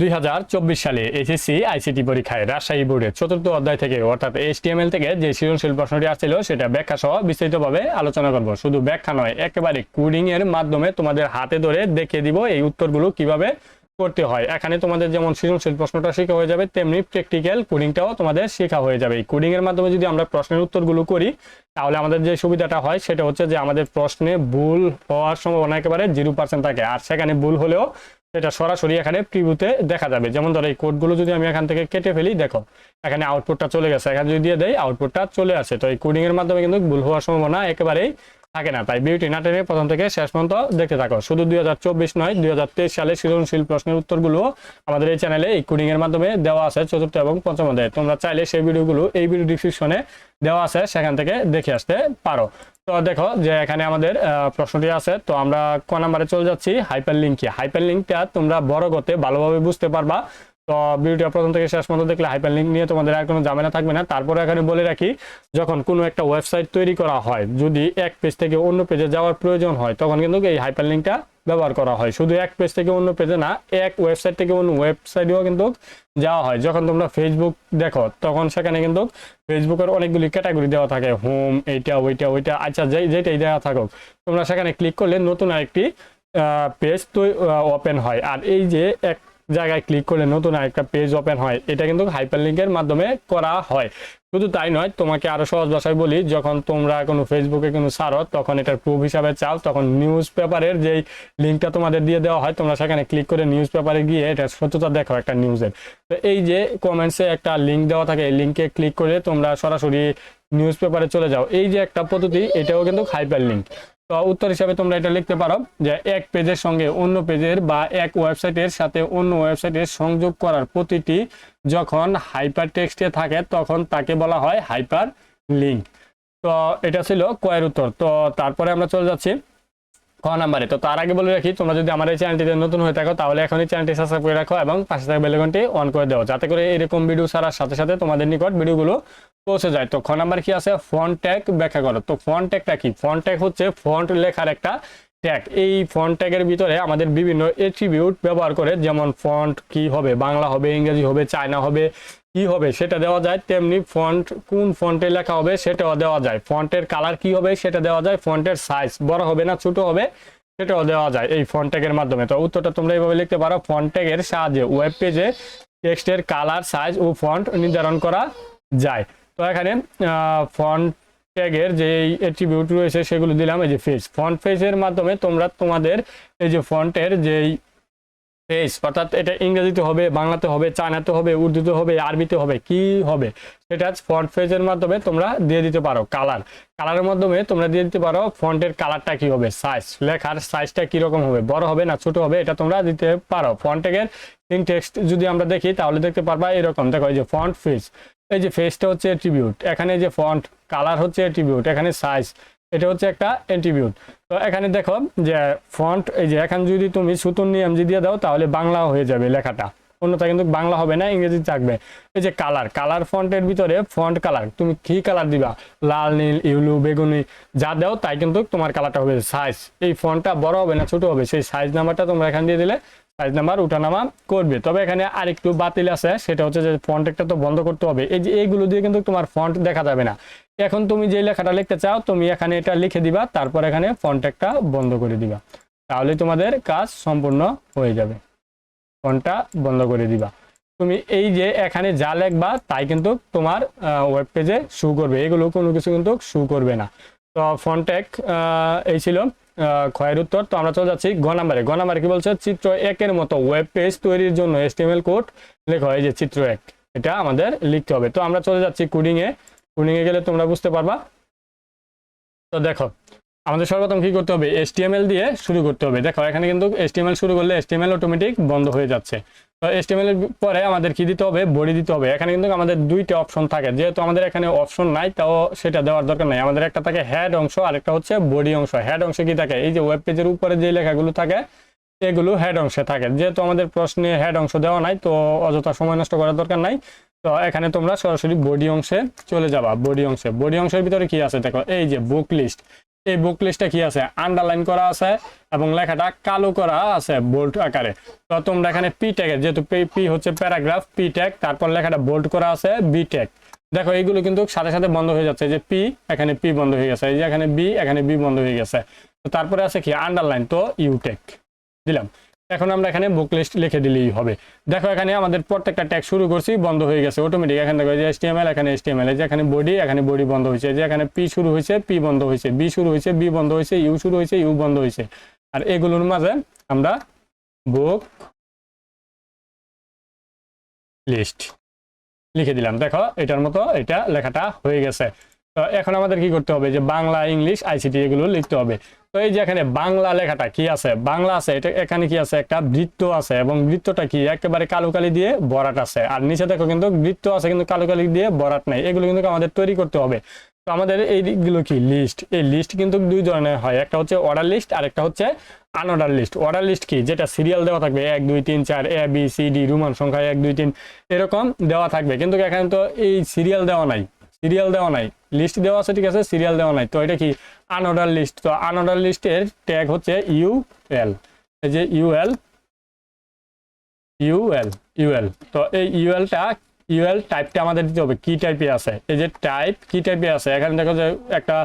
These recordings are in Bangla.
দুই হাজার চব্বিশ সালে এসএসসি আইসিটি পরীক্ষায় রাজশাহী বোর্ডের চতুর্থ অধ্যায় থেকে, অর্থাৎ এইচটিএমএল থেকে যে সৃজনশীল প্রশ্নটি আসছিল, সেটা ব্যাখ্যা সহ বিস্তারিতভাবে আলোচনা করব। শুধু ব্যাখ্যা নয়, একেবারে কোডিং এর মাধ্যমে তোমাদের হাতে ধরে দেখিয়ে দিব এই উত্তরগুলো কীভাবে করতে হয়। এখানে তোমাদের যেমন সৃজনশীল প্রশ্নটা শেখা হয়ে যাবে, তেমনি প্র্যাকটিক্যাল কোডিংটাও তোমাদের শেখা হয়ে যাবে। এই কোডিং এর মাধ্যমে যদি আমরা প্রশ্নের উত্তরগুলো করি, তাহলে আমাদের যে সুবিধাটা হয়, সেটা হচ্ছে যে আমাদের প্রশ্নে ভুল হওয়ার সম্ভাবনা একেবারে জিরো পার্সেন্ট থাকে। আর সেখানে ভুল হলেও সেটা সরাসরি এখানে প্রিভিউতে দেখা যাবে। যেমন ধরো এই কোডগুলো যদি আমি এখান থেকে কেটে ফেলি, দেখো, এখানে আউটপুটটা চলে গেছে। এখানে যদি দিয়ে দেয় আউটপুটটা চলে আসে। তো এই কোডিং এর মাধ্যমে কিন্তু ভুল হওয়ার সম্ভাবনা একেবারেই থাকে না। তাই বিউটি নাটেনে প্রথম থেকে শেষ পর্যন্ত দেখতে থাকো। শুধু দুই হাজার চব্বিশ নয়, দুই হাজার তেইশ সালে সৃজনশীল প্রশ্নের উত্তরগুলো আমাদের এই চ্যানেলে এই কোডিং এর মাধ্যমে দেওয়া আছে, চতুর্থ এবং পঞ্চম অধ্যায়ে। তোমরা চাইলে সেই ভিডিওগুলো এই ভিডিও ডিসক্রিপশনে দেওয়া আছে, সেখান থেকে দেখে আসতে পারো। তো দেখো যে এখানে আমাদের প্রশ্নটি আছে। তো আমরা ক নাম্বারে চলে যাচ্ছি হাইপার লিঙ্কে হাইপার লিঙ্কটা তোমরা বড় গতে ভালোভাবে বুঝতে পারবা। তো ভিডিওটা প্রথম থেকে শেষ পর্যন্ত দেখলে হাইপার লিঙ্ক নিয়ে তোমাদের আর কোনো ঝামেলা থাকবে না। তারপরে এখানে বলে রাখি, যখন কোনো একটা ওয়েবসাইট তৈরি করা হয়, যদি এক পেজ থেকে অন্য পেজে যাওয়ার প্রয়োজন হয়, তখন কিন্তু এই হাইপার লিঙ্কটা ব্যবহার করা হয়। শুধু এক পেজ থেকে অন্য পেজে না, এক ওয়েবসাইট থেকে অন্য ওয়েবসাইটেও কিন্তু যাওয়া হয়। যখন তোমরা ফেসবুক দেখো, তখন সেখানে কিন্তু ফেসবুকের অনেকগুলি ক্যাটাগরি দেওয়া থাকে। হোম এইটা, ওইটা ওইটা আচ্ছা যেই যেটাই দেওয়া থাকুক, তোমরা সেখানে ক্লিক করলে নতুন আরেকটি পেজ তো ওপেন হয়। আর এই যে এক জায়গায় ক্লিক করলে নতুন আরেকটা পেজ ওপেন হয়। এটা কিন্তু হাইপার লিঙ্কের মাধ্যমে করা হয়। শুধু তাই নয়, তোমাকে আরও সহজ ভাষায় বলি, যখন তোমরা কোনো ফেসবুকে কোনো সারো তখন এটার প্রুফ হিসাবে চাও, তখন নিউজ পেপারের যেই লিঙ্কটা তোমাদের দিয়ে দেওয়া হয়, তোমরা সেখানে ক্লিক করে নিউজ পেপারে গিয়ে এটার সত্যতা দেখো একটা নিউজের তো এই যে কমেন্টসে একটা লিঙ্ক দেওয়া থাকে, এই লিঙ্কে ক্লিক করে তোমরা সরাসরি নিউজ পেপারে চলে যাও। এই যে একটা পদ্ধতি, এটাও কিন্তু হাইপার লিঙ্ক তো উত্তর হিসাবে তোমরা এটা লিখতে পারো যে এক পেজের সঙ্গে অন্য পেজের বা এক ওয়েবসাইটের সাথে অন্য ওয়েবসাইটের সংযোগ করার প্রতিটি যখন হাইপার টেক্সটে থাকে তখন তাকে বলা হয় হাইপার লিঙ্ক তো এটা ছিল কয়ের উত্তর। তো তারপরে আমরা চলে যাচ্ছি। ক নাম্বারে? তো তার আগে বলে রাখি, তোমরা যদি আমার এই চ্যানেলটিতে নতুন হয়ে থাকো, তাহলে এখনই চ্যানেলটি সাবস্ক্রাইব করে রাখো এবং পাশে থাকা বেলঘন্টি অন করে দাও। যাতে করে এরকম ভিডিও ছাড়ার সাথে সাথে তোমাদের নিকট ভিডিওগুলো পৌঁছে যায়। তো খ নাম্বার কি আছে? ফন্ট ট্যাগ ব্যাখ্যা করো। তো ফন্ট ট্যাগটা কি? ফন্ট ট্যাগ হচ্ছে ফন্ট লেখার একটা ট্যাগ এই ফন্ট ট্যাগের ভিতরে আমাদের বিভিন্ন এট্রিবিউট ব্যবহার করে, যেমন ফন্ট কি হবে, বাংলা হবে, ইংরেজি হবে, চায়না হবে কি হবে সেটা দেওয়া যায় তেমনি ফন্ট কোন ফন্টে লেখা হবে সেটাও দেওয়া যায়। ফন্টের কালার কি হবে সেটা দেওয়া যায় ফন্টের সাইজ বড় হবে না ছোট হবে সেটাও দেওয়া যায় এই ফন্ট ট্যাগের মাধ্যমে। তো উত্তরটা তোমরা এইভাবে লিখতে পারো ফন্ট ট্যাগের সাহায্যে ওয়েব পেজে টেক্সটের কালার সাইজ ও ফন্ট নির্ধারণ করা যায়। তো এখানে ফন্ট ট্যাগের যে অ্যাট্রিবিউট রয়েছে সেগুলো দিলাম, এই যে ফেজ ফন্ট ফেজের মাধ্যমে তোমরা তোমাদের এই যে ফন্টের যেই পেজ অর্থাৎ এটা ইংরেজিতে হবে, বাংলাতে হবে, চায়নাতে হবে, উর্দুতে হবে, আরবিতে হবে, কি হবে? সেটা ফন্ট ফেজের মাধ্যমে তোমরা দিয়ে দিতে পারো কালার কালারের মাধ্যমে তোমরা দিয়ে দিতে পারো ফন্টের কালারটা কি হবে? সাইজ লেখার সাইজটা কি রকম হবে? বড় হবে না ছোট হবে? এটা তোমরা দিতে পারো। ফন্টের টেক্সট যদি আমরা দেখি, তাহলে দেখতে পারবা এরকম। দেখো, এই যে ফন্ট ফেজ এই যে ফেজটা হচ্ছে অ্যাট্রিবিউট এখানে যে ফন্ট কালার হচ্ছে অ্যাট্রিবিউট এখানে সাইজ এটা হচ্ছে একটা অ্যাট্রিবিউট। তো এখানে দেখো যে ফন্ট, এই যে এখানে যদি তুমি সুতন নিয়ম যদি দিয়ে দাও, তাহলে বাংলা হয়ে যাবে লেখাটা। অন্যথা কিন্তু বাংলা হবে না ইংরেজি থাকবে। এই যে কালার কালার ফন্টের ভিতরে ফন্ট কালার, তুমি কি কালার দিবা? লাল, নীল, ইউলু, বেগুনি, যা দাও, তাই কিন্তু তোমার কালারটা হবে সাইজ এই ফন্টটা বড় হবে না ছোট হবে, সেই সাইজ নাম্বারটা তোমরা এখানে দিয়ে দিলে সাইজ নাম্বার উঠানামা করবে। তবে এখানে আরেকটু বাতিল আছে, সেটা হচ্ছে যে ফন্ট একটা তো বন্ধ করতে হবে। এই যে এইগুলো দিয়ে কিন্তু তোমার ফন্ট দেখা যাবে না। এখন তুমি যে লেখাটা লিখতে চাও, তুমি এখানে এটা লিখে দিবা, তারপর এখানে ফন্ট একটা বন্ধ করে দিবা। তাহলে তোমাদের কাজ সম্পূর্ণ হয়ে যাবে। ফন্টটা বন্ধ করে দিবা। তুমি এই যে এখানে যা লেখবা, তাই কিন্তু তোমার ওয়েব পেজে শু করবে। এগুলো কোনো কিছু কিন্তু শু করবে না। তো ফন্টেক এই ছিল ক্ষয়ের উত্তর। তো আমরা চলে যাচ্ছি গ নাম্বারে। গ নাম্বারে কি বলছে? চিত্র একের মতো ওয়েব পেজ তৈরির জন্য এসটিএমএল কোড লেখা হয় যে চিত্র এক, এটা আমাদের লিখতে হবে। তো আমরা চলে যাচ্ছি কোডিং এ। কোডিং এ গেলে তোমরা বুঝতে পারবা। তো দেখো আমাদের সর্বপ্রথম কি করতে হবে? HTML দিয়ে শুরু করতে হবে। দেখো, এখানে কিন্তু HTML শুরু করলে HTML অটোমেটিক বন্ধ হয়ে যাচ্ছে। তো HTML এর পরে আমাদের কি দিতে হবে? বডি দিতে হবে। এখানে কিন্তু আমাদের দুইটা অপশন থাকে। যেহেতু আমাদের এখানে অপশন নাই, তাও সেটা দেওয়ার দরকার নাই। আমাদের একটা থাকে হেড অংশ আর একটা হচ্ছে বডি অংশ। হেড অংশে কি থাকে? এই যে ওয়েব পেজের উপরে যে লেখাগুলো থাকে, এগুলো হেড অংশে থাকে। যেহেতু আমাদের প্রশ্নে হেড অংশ দেওয়া নাই, তো অযথা সময় নষ্ট করার দরকার নাই। তো এখানে তোমরা সরাসরি বডি অংশে চলে যাবা। বডি অংশে। বডি অংশের ভিতরে কি আছে? দেখো, এই যে বুক লিস্ট এই বুক লিস্টে কি আছে? আন্ডারলাইন করা আছে এবং লেখাটা কালো করা আছে বোল্ড আকারে। তো তোমরা এখানে পি ট্যাগের যেহেতু পি হচ্ছে প্যারাগ্রাফ পি ট্যাগ তারপর লেখাটা বোল্ড করা আছে বি ট্যাগ দেখো এইগুলো কিন্তু সাথে সাথে বন্ধ হয়ে যাচ্ছে, যে পি এখানে পি বন্ধ হয়ে গেছে, এই যে এখানে বি এখানে বি বন্ধ হয়ে গেছে। তো তারপরে আছে কি? আন্ডারলাইন তো ইউ ইউটেক দিলাম। এখন আমরা এখানে বুক লিস্ট লিখে দিলেই হবে। দেখো এখানে আমাদের প্রত্যেকটা ট্যাগ শুরু করছি, বন্ধ হয়ে গেছে অটোমেটিক এখানে দেখো যে এসটিএমএল এখানে এসটিএমএল যে এখানে বডি এখানে বডি বন্ধ হয়েছে। যে এখানে পি শুরু হয়েছে পি বন্ধ হয়েছে। বি শুরু হয়েছে বি বন্ধ হয়েছে ইউ শুরু হয়েছে ইউ বন্ধ হয়েছে। আর এগুলোর মাঝে আমরা বুক লিস্ট লিখে দিলাম। দেখো, এটার মতো এটা লেখাটা হয়ে গেছে। এখন আমাদের কি করতে হবে? যে বাংলা, ইংলিশ আইসিটি এগুলো লিখতে হবে। তো এই যে এখানে বাংলা লেখাটা কি আছে? বাংলা আছে, এটা এখানে কি আছে? একটা বৃত্ত আছে এবং বৃত্তটা কি? একেবারে কালো কালি দিয়ে বরাট আছে। আর নিচে দেখো কিন্তু বৃত্ত আছে কিন্তু কালো কালি দিয়ে বরাট নাই। এগুলো কিন্তু আমাদের তৈরি করতে হবে। তো আমাদের এইগুলো কি? লিস্ট। এই লিস্ট কিন্তু দুই ধরনের হয়। একটা হচ্ছে অর্ডার লিস্ট আর একটা হচ্ছে আনঅর্ডার লিস্ট। অর্ডার লিস্ট কি? যেটা সিরিয়াল দেওয়া থাকবে। এক, দুই, তিন, চার, A, B, C, D, Roman সংখ্যা এক, দুই, তিন, এরকম দেওয়া থাকবে। কিন্তু এখানে তো এই সিরিয়াল দেওয়া নাই। সিরিয়াল দেওয়া নাই। লিস্ট দেওয়া আছে, ঠিক আছে সিরিয়াল দেওয়া নাই। তো এটা কি? আনঅর্ডার লিস্ট তো আনঅর্ডার লিস্টের ট্যাগ হচ্ছে ইউএল এই যে ইউএল ইউএল ইউএল তো এই ইউএলটা ইউএল টাইপটা আমাদের দিতে হবে। কি টাইপে আছে? এই যে টাইপ কি টাইপে আছে? এখানে দেখো যে একটা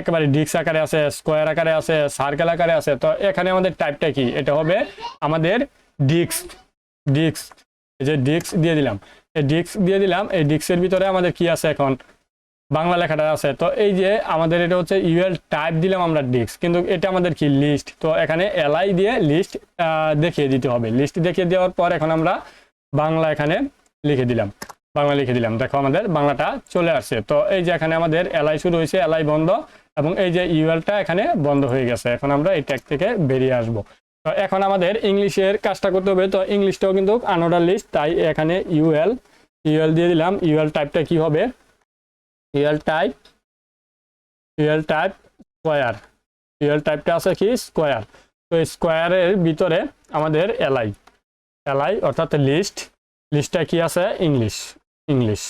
একেবারে ডিস্ক আকারে আছে স্কোয়ার আকারে আছে সার্কেল আকারে আছে। তো এখানে আমাদের টাইপটা কি? এটা হবে আমাদের ডিস্ক ডিস্ক। এই যে ডিস্ক দিয়ে দিলাম। এই ডিস্ক দিয়ে দিলাম। এই ডিস্কের ভিতরে আমাদের কি আছে এখন? বাংলা লেখাটা আছে। তো এই যে আমাদের এটা হচ্ছে ইউএল টাইপ দিলাম আমরা ডিস্ক কিন্তু এটা আমাদের কি? লিস্ট তো এখানে এলআই দিয়ে লিস্ট দেখিয়ে দিতে হবে। লিস্ট দেখিয়ে দেওয়ার পর এখন আমরা বাংলা এখানে লিখে দিলাম। বাংলা লিখে দিলাম। দেখো আমাদের বাংলাটা চলে আসছে। তো এই যে এখানে আমাদের এলআই শুরু হয়েছে এলআই বন্ধ। এবং এই যে ইউএলটা এখানে বন্ধ হয়ে গেছে। এখন আমরা এই ট্যাগ থেকে বেরিয়ে আসব। তো এখন আমাদের ইংলিশের কাজটা করতে হবে। তো ইংলিশটাও কিন্তু আনোডার লিস্ট তাই এখানে ইউএল ইউএল দিয়ে দিলাম। ইউএল টাইপটা কি হবে? UL type UL type square UL টাইপটা আছে কি? স্কোয়ার তো স্কোয়ারের ভিতরে আমাদের এলআই এলআই অর্থাৎ লিস্ট লিস্টটা কি আছে? ইংলিশ ইংলিশ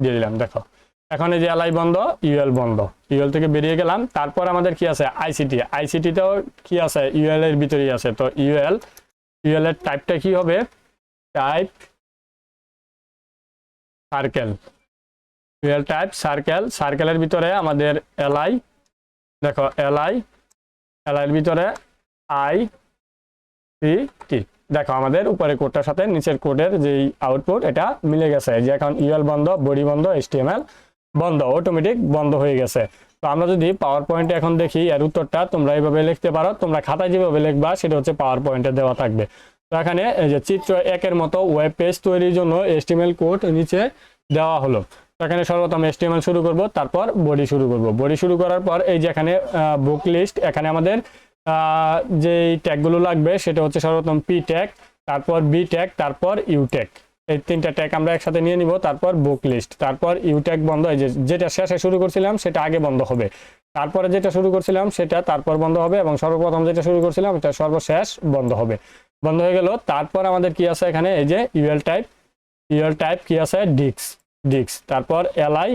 দিয়ে দিলাম, দেখো। এখন এই যে এলআই বন্ধ ইউএল বন্ধ। ইউএল থেকে বেরিয়ে গেলাম। তারপর আমাদের কি আছে? আইসিটি আইসিটিতেও কি আছে? ইউএল এর ভিতরেই আছে। তো ইউএল ইউএল এর টাইপটা কি হবে? Type circle UL type circle সার্কেলের ভিতরে আমাদের এলআই দেখো এলআই এলআইয়ের ভিতরে আই সি টি দেখো আমাদের উপরে কোডটার সাথে নিচের কোডের যেই আউটপুট এটা মিলে গেছে। যে এখন ইউএল বন্ধ বডি বন্ধ এইচটিএমএল বন্ধ অটোমেটিক বন্ধ হয়ে গেছে। তো আমরা যদি পাওয়ার পয়েন্টে এখন দেখি, এর উত্তরটা তোমরা এইভাবে লিখতে পারো। তোমরা খাতায় যেভাবে লিখবা, সেটা হচ্ছে পাওয়ার পয়েন্টে দেওয়া থাকবে। তো এখানে এই যে চিত্র একের মতো ওয়েব পেজ তৈরির জন্য এস্টিমেল কোড নিচে দেওয়া হলো। এখানে সর্বপ্রথম এস্টিমেল শুরু করব, তারপর বডি শুরু করব। বডি শুরু করার পর এই যে এখানে বুক লিস্ট এখানে আমাদের যেই ট্যাগগুলো লাগবে সেটা হচ্ছে সর্বপ্রথম পি ট্যাগ তারপর বি ট্যাগ তারপর ইউ ট্যাগ এই তিনটা ট্যাগ আমরা একসাথে নিয়ে নিব, তারপর বুক লিস্ট তারপর ইউ ট্যাগ বন্ধ। এই যে যেটা শেষে শুরু করছিলাম সেটা আগে বন্ধ হবে। তারপরে যেটা শুরু করছিলাম সেটা তারপর বন্ধ হবে এবং সর্বপ্রথম যেটা শুরু করছিলাম এটা সর্বশেষ বন্ধ হবে। বন্ধ হয়ে গেল। তারপর আমাদের কি আছে এখানে? এই যে ইউএল টাইপ। ইউএল টাইপ কি আছে? ডিক্স। ডিক্স। তারপর এলআই।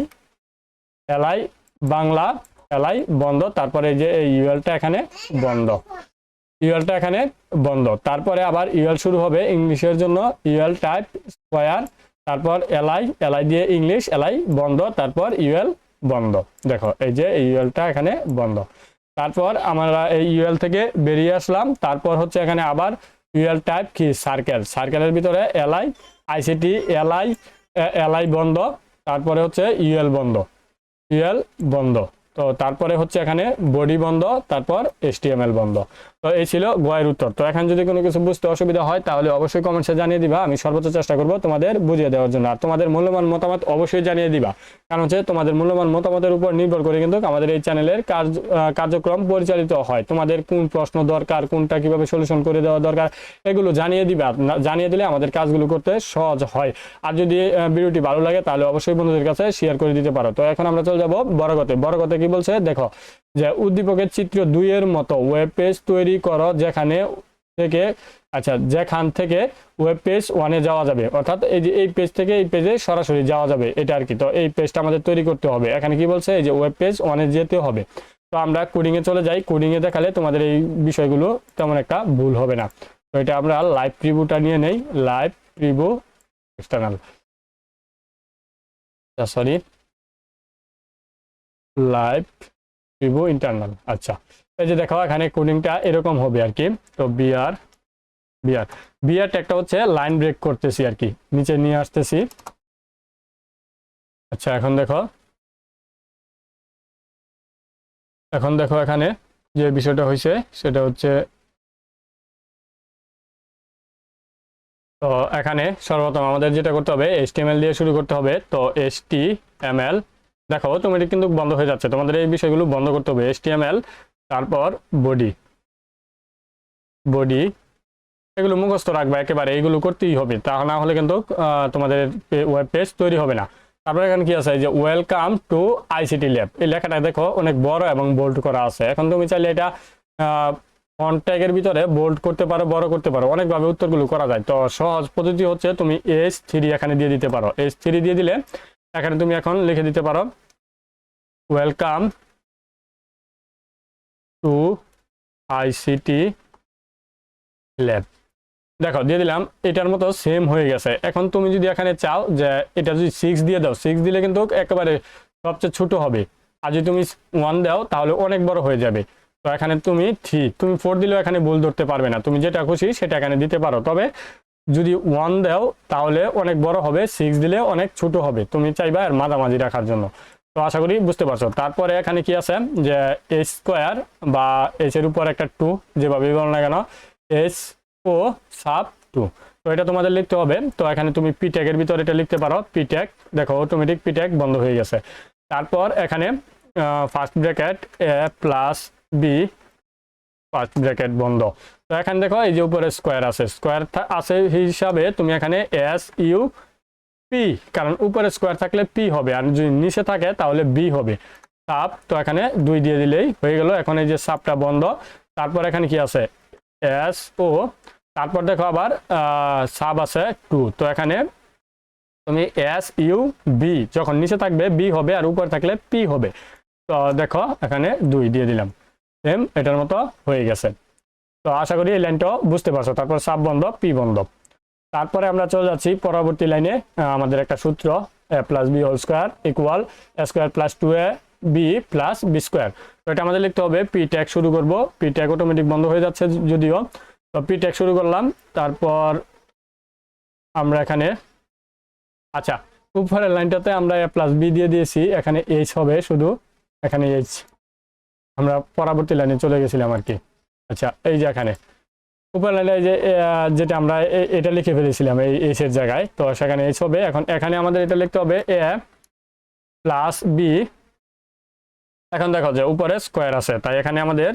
এলআই বাংলা। এলআই বন্ধ। তারপরে এই যে এই ইউএলটা এখানে বন্ধ। ইউএলটা এখানে বন্ধ। তারপরে আবার ইউএল শুরু হবে ইংলিশের জন্য। UL type square. তারপর এলআই। এলআই দিয়ে ইংলিশ। এলআই বন্ধ। তারপর ইউএল বন্ধ। দেখো, এই যে ইউএলটা এখানে বন্ধ। তারপর আমরা এই ইউএল থেকে বেরিয়ে আসলাম। তারপর হচ্ছে এখানে আবার ইউএল টাইপ কি? সার্কেল সার্কেলের ভিতরে এলআই আইসিটি এলআই এলআই বন্ধ। তারপরে হচ্ছে ইউএল বন্ধ। ইউএল বন্ধ। তো তারপরে হচ্ছে এখানে বডি বন্ধ, তারপর এসটিএমএল বন্ধ। তো এই ছিল গোয়ের উত্তর। তো এখন যদি কোনো কিছু বুঝতে অসুবিধা হয়, তাহলে অবশ্যই কমেন্টসে জানিয়ে দিবা। আমি সর্বোচ্চ চেষ্টা করব তোমাদের বুঝিয়ে দেওয়ার জন্য। আর তোমাদের মূল্যবান মতামত অবশ্যই জানিয়ে দিবা। কারণ হচ্ছে তোমাদের মূল্যবান মতামতের উপর নির্ভর করে কিন্তু আমাদের এই চ্যানেলের কার্য কার্যক্রম পরিচালিত হয়। তোমাদের কোন প্রশ্ন দরকার, কোনটা কীভাবে সলিউশন করে দেওয়া দরকার, এগুলো জানিয়ে দিবা। জানিয়ে দিলে আমাদের কাজগুলো করতে সহজ হয়। আর যদি ভিডিওটি ভালো লাগে, তাহলে অবশ্যই বন্ধুদের কাছে শেয়ার করে দিতে পারো। তো এখন আমরা চলে যাব বড়গতে। বড়গতে কি বলছে, দেখো, যে উদ্দীপকের চিত্র দুই এর মতো ওয়েব পেজ তৈরি করো যেখানে থেকে আচ্ছা যেখান থেকে ওয়েব পেজ ওয়ানে যাওয়া যাবে। অর্থাৎ এই যে এই পেজ থেকে এই পেজে সরাসরি যাওয়া যাবে, এটা আর কি। তো এই পেজটা আমাদের তৈরি করতে হবে। এখানে কি বলছে? এই যে ওয়েব পেজ ওয়ানে যেতে হবে। তো আমরা কোডিংয়ে চলে যাই। কোডিংয়ে দেখালে তোমাদের এই বিষয়গুলো তেমন একটা ভুল হবে না। তো এটা আমরা লাইভ প্রিভিউটা নিয়ে নেই। Live preview external sorry live preview internal আচ্ছা এই যে দেখো এখানে কোডিংটা এরকম হবে আর কি। তো বিআর বিআর বিআর ট্যাগটা হচ্ছে লাইন ব্রেক করতেছি আর কি, নিচে নিয়ে আসতেছি। আচ্ছা এখন দেখো। এখন দেখো এখানে যে বিষয়টা হয়েছে, সেটা হচ্ছে তো এখানে সর্বপ্রথম আমাদের যেটা করতে হবে, HTML দিয়ে শুরু করতে হবে। তো HTML দেখো অটোমেটিক কিন্তু বন্ধ হয়ে যাচ্ছে। তোমাদের এই বিষয়গুলো বন্ধ করতে হবে। এসটিএমএল তারপর বডি বডি এগুলো মুখস্থ রাখবা, একেবারে এইগুলো করতেই হবে। তা না হলে কিন্তু তোমাদের ওয়েব পেজ তৈরি হবে না। তারপরে এখানে কি আছে? যে ওয়েলকাম টু আইসিটি ল্যাব এই লেখাটা দেখো, অনেক বড় এবং বোল্ড করা আছে। এখন তুমি চাইলে এটা ফন্ট ট্যাগের ভিতরে বোল্ড করতে পারো, বড় করতে পারো। অনেকভাবে উত্তরগুলো করা যায়। তো সহজ পদ্ধতি হচ্ছে, তুমি এস থ্রি এখানে দিয়ে দিতে পারো। এস থ্রি দিয়ে দিলে এখানে তুমি এখন লিখে দিতে পারো ওয়েলকাম টু আইসিটি ল্যাব দেখো, দিয়ে দিলাম, এটার মতো সেম হয়ে গেছে। এখন তুমি যদি এখানে চাও যে এটা যদি সিক্স দিয়ে দাও সিক্স দিলে কিন্তু একেবারে সবচেয়ে ছোট হবে। আর যদি তুমি ওয়ান দাও, তাহলে অনেক বড় হয়ে যাবে। তো এখানে তুমি থ্রি তুমি ফোর দিলেও এখানে ভুল ধরতে পারবে না। তুমি যেটা খুশি সেটা এখানে দিতে পারো। তবে যদি ওয়ান দাও, তাহলে অনেক বড় হবে সিক্স দিলে অনেক ছোট হবে। তুমি চাইবা এর মাঝামাঝি রাখার জন্য। তো আশা করি বুঝতে পারছ। তারপরে এখানে কি আছে? যে এইচ স্কোয়ার বা এইচ এর উপর একটা টু যেভাবে বলো না কেন এইচ ও সাব টু তো এটা তোমাদের লিখতে হবে। তো এখানে তুমি পিটেকের ভিতরে এটা লিখতে পারো। পিটেক দেখো অটোমেটিক পিটেক বন্ধ হয়ে গেছে। তারপর এখানে first bracket A plus B first bracket বন্ধ। তো এখানে দেখো, এই যে উপরে স্কোয়ার আছে। স্কোয়ার আছে হিসাবে তুমি এখানে এস ইউ পি কারণ উপরে স্কোয়ার থাকলে পি হবে, আর যদি নিচে থাকে তাহলে বি হবে। সাপ তো এখানে দুই দিয়ে দিলেই হয়ে গেল। এখন এই যে সাপটা বন্ধ, তারপর এখানে কি আছে? এস ও তারপর দেখো আবার সাব আছে টু তো এখানে তুমি এস ইউ বি যখন নিচে থাকবে বি হবে, আর উপরে থাকলে পি হবে। তো দেখো, এখানে দুই দিয়ে দিলাম। সেম এটার মতো হয়ে গেছে। তো আশা করি এই লাইনটাও বুঝতে পারছ। তারপর সাব বন্ধ, পি বন্ধ। তারপরে আমরা চলে যাচ্ছি পরবর্তী লাইনে আমাদের একটা সূত্র, A plus B whole square equal square plus two A B plus B square. তো এটা আমাদের লিখতে হবে, পি ট্যাগ শুরু করব, পি ট্যাগ অটোমেটিক বন্ধ হয়ে যাচ্ছে যদিও। তো পি ট্যাগ শুরু করলাম, তারপর আমরা এখানে আচ্ছা উপরের লাইনটাতে আমরা এ প্লাস বি দিয়ে দিয়েছি, এখানে এইচ হবে শুধু, এখানে এইচ আমরা পরবর্তী লাইনে চলে গেছিলাম আর কি। আচ্ছা এই যে এখানে। উপর লাইনে যে যেটা আমরা এটা লিখে ফেলেছিলাম, এই এর জায়গায়। তো সেখানে এইচ হবে এখন এখানে আমাদের এটা লিখতে হবে, এ প্লাস বি। এখন দেখো যে উপরে স্কোয়ার আছে, তাই এখানে আমাদের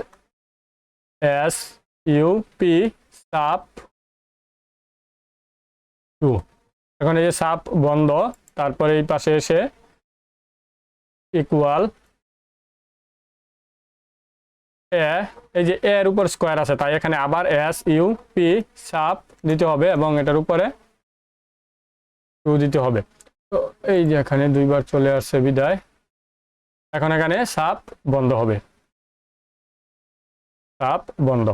S U P sup two. এখন এই যে সাপ বন্ধ, তারপরে এই পাশে এসে ইকুয়াল এই যে এর উপর স্কোয়ার আছে, তাই এখানে আবার এস ইউ পি সাপ দিতে হবে এবং এটার উপরে টু দিতে হবে। তো এই যে এখানে দুইবার চলে আসছে বিদায়। এখন এখানে সাপ বন্ধ হবে। সাপ বন্ধ।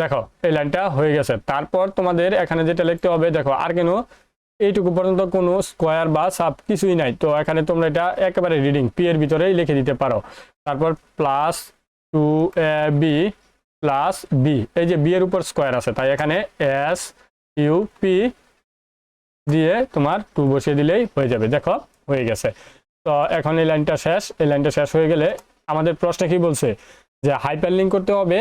দেখো, এই লাইনটা হয়ে গেছে। তারপর তোমাদের এখানে যেটা লিখতে হবে, দেখো, আর কেন, এইটুকু পর্যন্ত কোনো স্কোয়ার বা সাপ কিছুই নাই। তো এখানে তোমরা এটা একেবারে রিডিং পি এর ভিতরেই লিখে দিতে পারো। তারপর plus two A B plus B এই যে বি এর উপর স্কোয়ার আছে, তাই এখানে এস ইউ পি দিয়ে তোমার টু বসিয়ে দিলেই হয়ে যাবে। দেখো, হয়ে গেছে। তো এখন এই লাইনটা শেষ। এই লাইনটা শেষ হয়ে গেলে আমাদের প্রশ্নে কি বলছে? যে হাইপার লিঙ্ক করতে হবে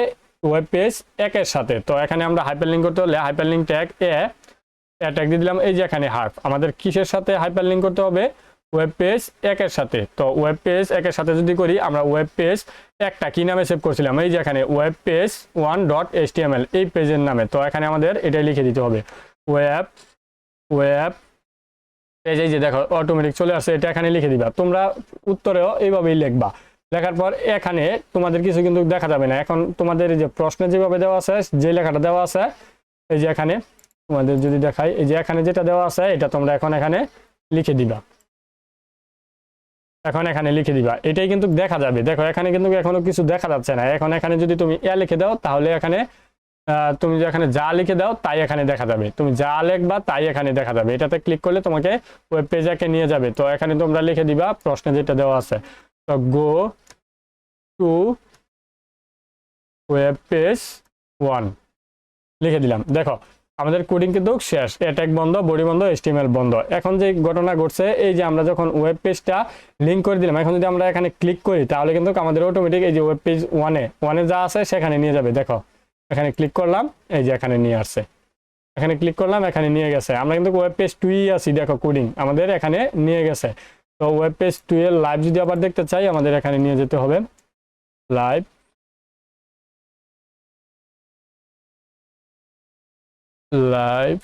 ওয়েব পেজ একের সাথে। তো এখানে আমরা হাইপার লিঙ্ক করতে হলে hyperlink tag A tag দিয়ে দিলাম। এই যে এখানে হাফ আমাদের কিসের সাথে হাইপার লিঙ্ক করতে হবে? ওয়েব পেজ একের সাথে। তো ওয়েব পেজ একের সাথে যদি করি, আমরা ওয়েব পেজ একটা কি নামে সেভ করছিলাম? এই যে এখানে web page one dot H এই পেজের নামে। তো এখানে আমাদের এটাই লিখে দিতে হবে। ওয়েব ওয়েব পেজ এই যে দেখো অটোমেটিক চলে আসছে, এটা এখানে লিখে দিবা। তোমরা উত্তরেও এইভাবেই লিখবা। লেখার পর এখানে তোমাদের কিছু কিন্তু দেখা যাবে না। এখন তোমাদের এই যে প্রশ্নে যেভাবে দেওয়া আছে, যে লেখাটা দেওয়া আছে, এই যে এখানে তোমাদের যদি দেখাই, এই যে এখানে যেটা দেওয়া আছে, এটা তোমরা এখন এখানে লিখে দিবা। এখন এখানে লিখে দিবা। এটাই কিন্তু দেখা যাবে। দেখো, এখানে কিন্তু এখনও কিছু দেখা যাচ্ছে না। এখন এখানে যদি তুমি এ লিখে দাও, তাহলে এখানে তুমি যে এখানে যা লিখে দাও, তাই এখানে দেখা যাবে। তুমি যা লিখবা, তাই এখানে দেখা যাবে। এটাতে ক্লিক করলে তোমাকে ওয়েব পেজে নিয়ে যাবে। তো এখানে তোমরা লিখে দিবা, প্রশ্নে যেটা দেওয়া আছে। তো go to web page one লিখে দিলাম। দেখো আমাদের কোডিং কিন্তু শেষ। অ্যাটাক বন্ধ বডি বন্ধ এসটিএমএল বন্ধ। এখন যে ঘটনা ঘটছে, এই যে আমরা যখন ওয়েব পেজটা লিঙ্ক করে দিলাম, এখন যদি আমরা এখানে ক্লিক করি, তাহলে কিন্তু আমাদের অটোমেটিক এই যে ওয়েব পেজ ওয়ানে ওয়ানে যা আছে সেখানে নিয়ে যাবে, দেখো। এখানে ক্লিক করলাম, এই যে এখানে নিয়ে আসছে। এখানে ক্লিক করলাম, এখানে নিয়ে গেছে। আমরা কিন্তু ওয়েব পেজ টুই আছি, দেখো কোডিং আমাদের এখানে নিয়ে গেছে। তো ওয়েব পেজ টু এর লাইভ যদি আবার দেখতে চাই, আমাদের এখানে নিয়ে যেতে হবে। লাইভ লাইভ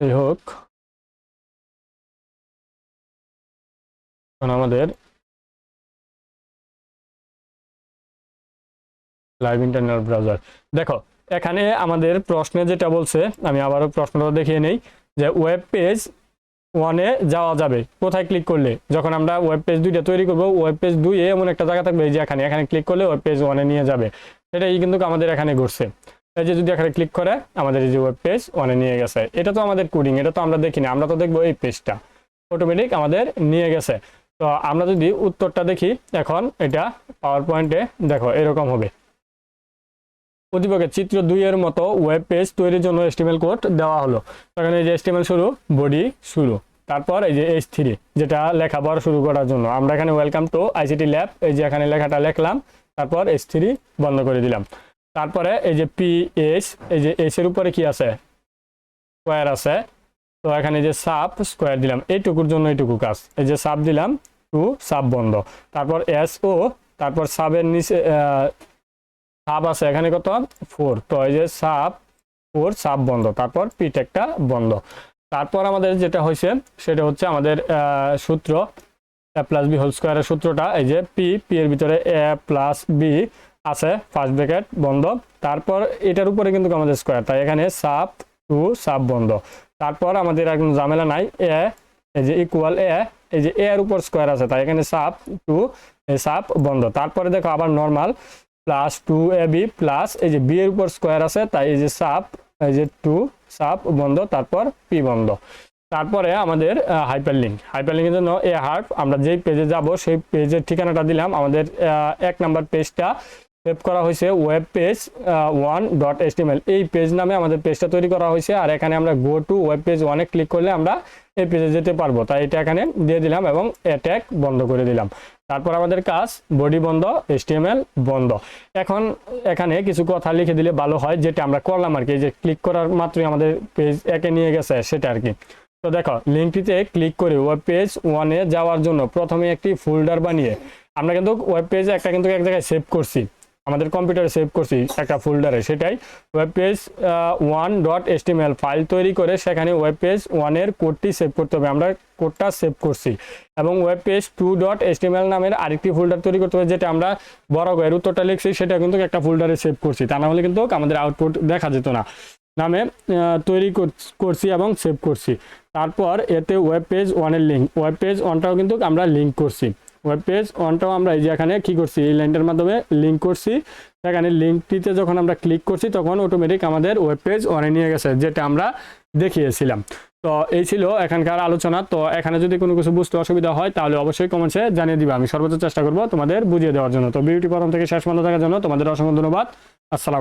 এই হোক এখন আমাদের লাইভ ইন্টারনাল ব্রাউজার দেখো, এখানে আমাদের প্রশ্নে যেটা বলছে, আমি আবারও প্রশ্নটা দেখিয়ে নেই, যে ওয়েব পেজ ওয়ানে যাওয়া যাবে। কোথায় ক্লিক করলে? যখন আমরা ওয়েব পেজ দুইটা তৈরি করব ওয়েব পেজ দুই এমন একটা জায়গা থাকবে যে এখানে। এখানে ক্লিক করলে ওয়েব পেজ ওয়ানে নিয়ে যাবে। সেটাই কিন্তু আমাদের এখানে ঘটছে। এই যে যদি এখানে ক্লিক করে, আমাদের এই যে ওয়েব পেজ ওয়ানে নিয়ে গেছে। এটা তো আমাদের কোডিং এটা তো আমরা দেখি না আমরা তো দেখব এই পেজটা অটোমেটিক আমাদের নিয়ে গেছে। তো আমরা যদি উত্তরটা দেখি, এখন এটা পাওয়ার পয়েন্টে দেখো, এরকম হবে। প্রতিপক্ষের চিত্র দুই এর মতো ওয়েব পেজ তৈরির জন্য এস্টিমেল কোড দেওয়া হলো। তখন এই যে এস্টিমেল শুরু বডি শুরু। তারপর এই যে এইচ থ্রি যেটা লেখাপড়া শুরু করার জন্য। আমরা এখানে ওয়েলকাম টু আইসিটি ল্যাব এই যে এখানে লেখাটা লিখলাম। তারপর এইচ থ্রি বন্ধ করে দিলাম। তারপরে এই যে পি এইচ এই যে এইচ এর উপরে কি আছে? স্কোয়ার আছে। তো এখানে যে সাব স্কোয়ার দিলাম। এইটুকুর জন্য এইটুকু কাজ। এই যে সাব দিলাম টু সাব বন্ধ। তারপর এস ও তারপর সাবের নিচে সাব আছে এখানে কত? ফোর তো এই যে সাব ফোর সাব বন্ধ। তারপর পিট একটা বন্ধ। তারপর আমাদের যেটা হয়েছে, সেটা হচ্ছে আমাদের সূত্র, এ প্লাস বি হোল স্কোয়ারের সূত্রটা। এই যে পি পি এর ভিতরে এ প্লাস বি আছে ফার্স্ট ব্র্যাকেট বন্ধ। তারপর এটার উপরে কিন্তু আমাদের স্কোয়ার তাই এখানে সাব টু সাব বন্ধ। তারপর আমাদের একদম ঝামেলা নাই। এ এই যে ইকুয়াল এ এই যে এ এর উপর স্কোয়ার আছে। তাই এখানে সাব টু সাব বন্ধ। তারপরে দেখো আবার normal plus two A B plus এই যে বি এর উপর স্কোয়ার আছে, তাই এই যে সাপ এই যে টু সাপ বন্ধ, তারপর পি বন্ধ। তারপরে আমাদের হাইপার লিঙ্ক হাইপার লিঙ্কের জন্য এ হার্প আমরা যেই পেজে যাব, সেই পেজের ঠিকানাটা দিলাম। আমাদের এক নাম্বার পেজটা সেভ করা হয়েছে web page one dot STML এই পেজ নামে আমাদের পেজটা তৈরি করা হয়েছে, আর এখানে আমরা গো টু ওয়েব পেজ ওয়ানে ক্লিক করলে আমরা এই পেজে যেতে পারব। তাই এটা এখানে দিয়ে দিলাম এবং অ্যাট্যাক বন্ধ করে দিলাম। তারপর আমাদের কাজ, বডি বন্ধ এসটিএমএল বন্ধ। এখন এখানে কিছু কথা লিখে দিলে ভালো হয়, যেটা আমরা করলাম আর কি যে ক্লিক করার মাত্রই আমাদের পেজ একে নিয়ে গেছে, সেটা আর কি। তো দেখো লিঙ্কটিতে ক্লিক করে ওয়েব পেজ ওয়ানে যাওয়ার জন্য প্রথমে একটি ফোল্ডার বানিয়ে, আমরা কিন্তু ওয়েব পেজ একটা কিন্তু এক জায়গায় সেভ করছি। আমাদের কম্পিউটারে সেভ করছি একটা ফোল্ডারে সেটাই web page one dot STML file তৈরি করে সেখানে ওয়েব পেজ ওয়ানের কোডটি সেভ করতে হবে। আমরা কোডটা সেভ করছি এবং web page two dot STML নামের আরেকটি ফোল্ডার তৈরি করতে হবে, যেটা আমরা বড় এর উত্তরটা লিখছি, সেটা কিন্তু একটা ফোল্ডারে সেভ করছি। তা না হলে কিন্তু আমাদের আউটপুট দেখা যেত না। নামে তৈরি করছি এবং সেভ করছি। তারপর এতে ওয়েব পেজ ওয়ানের লিঙ্ক ওয়েব পেজ ওয়ানটাও কিন্তু আমরা লিঙ্ক করছি। ওয়েব পেজ ওয়ানটাও আমরা এই যে এখানে কি করছি? এই লাইনটার মাধ্যমে লিঙ্ক করছি। সেখানে লিঙ্কটিতে যখন আমরা ক্লিক করছি, তখন অটোমেটিক আমাদের ওয়েব পেজ ওয়ানে নিয়ে গেছে, যেটা আমরা দেখিয়েছিলাম। তো এই ছিল এখানকার আলোচনা। তো এখানে যদি কোনো কিছু বুঝতে অসুবিধা হয়, তাহলে অবশ্যই কমেন্টসে জানিয়ে দিবা। আমি সর্বোচ্চ চেষ্টা করব তোমাদের বুঝিয়ে দেওয়ার জন্য। তো বিউটি ফরম থেকে শেষ পর্যন্ত থাকার জন্য তোমাদের অসংখ্য ধন্যবাদ। আসসালাম